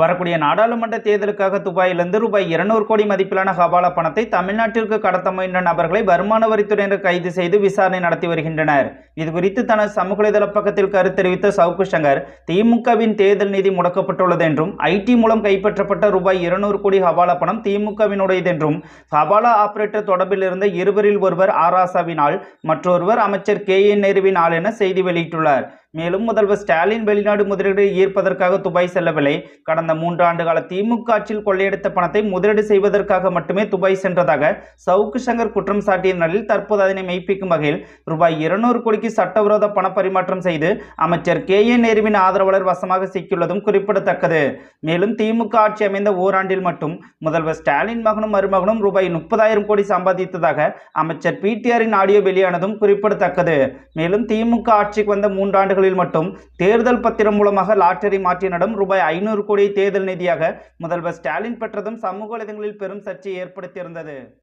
வரக்கூடிய நாடாளுமன்ற தேர்தலுக்காக துபாயிலிருந்து ரூபாய் இருநூறு கோடி மதிப்பிலான ஹவாலா பணத்தை தமிழ்நாட்டிற்கு கடத்த முயன்ற நபர்களை வருமான வரித்துறையினர் கைது செய்து விசாரணை நடத்தி வருகின்றனர். இதுகுறித்து தனது சமூக வலைதள பக்கத்தில் கருத்து தெரிவித்த சவுக்கு சங்கர் திமுகவின் தேர்தல் நிதி முடக்கப்பட்டுள்ளது என்றும் ஐடி மூலம் கைப்பற்றப்பட்ட ரூபாய் இருநூறு கோடி ஹவாலா பணம் திமுகவினுடையது என்றும் ஹவாலா ஆபரேட்டர் தொடர்பில் இருந்த இருவரில் ஒருவர் ஆராசாவினால் மற்றொருவர் அமைச்சர் கே என் நேருவின் ஆள் என செய்தி வெளியிட்டுள்ளார். மேலும் முதல்வர் ஸ்டாலின் வெளிநாடு முதலீடு ஈர்ப்பதற்காக துபாய் செல்லவில்லை. கடந்த மூன்று ஆண்டு கால திமுக ஆட்சியில் கொள்ளையடித்த பணத்தை முதலீடு செய்வதற்காக மட்டுமே துபாய் சென்றதாக சவுக்கு சங்கர் குற்றம் சாட்டிய நிலையில் தற்போது அதனை மெய்ப்பிக்கும் வகையில் ரூபாய் இருநூறு கோடிக்கு சட்டவிரோத பண பரிமாற்றம் செய்து அமைச்சர் கே ஏ நேருவின் ஆதரவாளர் வசமாக சிக்கியுள்ளதும் குறிப்பிடத்தக்கது. மேலும் திமுக ஆட்சி அமைந்த ஓராண்டில் மட்டும் முதல்வர் ஸ்டாலின் மகனும் மருமகனும் ரூபாய் முப்பதாயிரம் கோடி சம்பாதித்ததாக அமைச்சர் பிடிஆரின் ஆடியோ வெளியானதும் குறிப்பிடத்தக்கது. மேலும் திமுக ஆட்சிக்கு வந்த மூன்றாண்டுகளில் மட்டும் தேர்தல் பத்திரம் மூலமாக லாட்டரி மாற்றினிடம் ரூபாய் ஐநூறு கோடி தேர்தல் நிதியாக முதல்வர் ஸ்டாலின் பெற்றதும் சமூக வலைதளங்களில் பெரும் சர்ச்சையை ஏற்படுத்தியிருந்தது.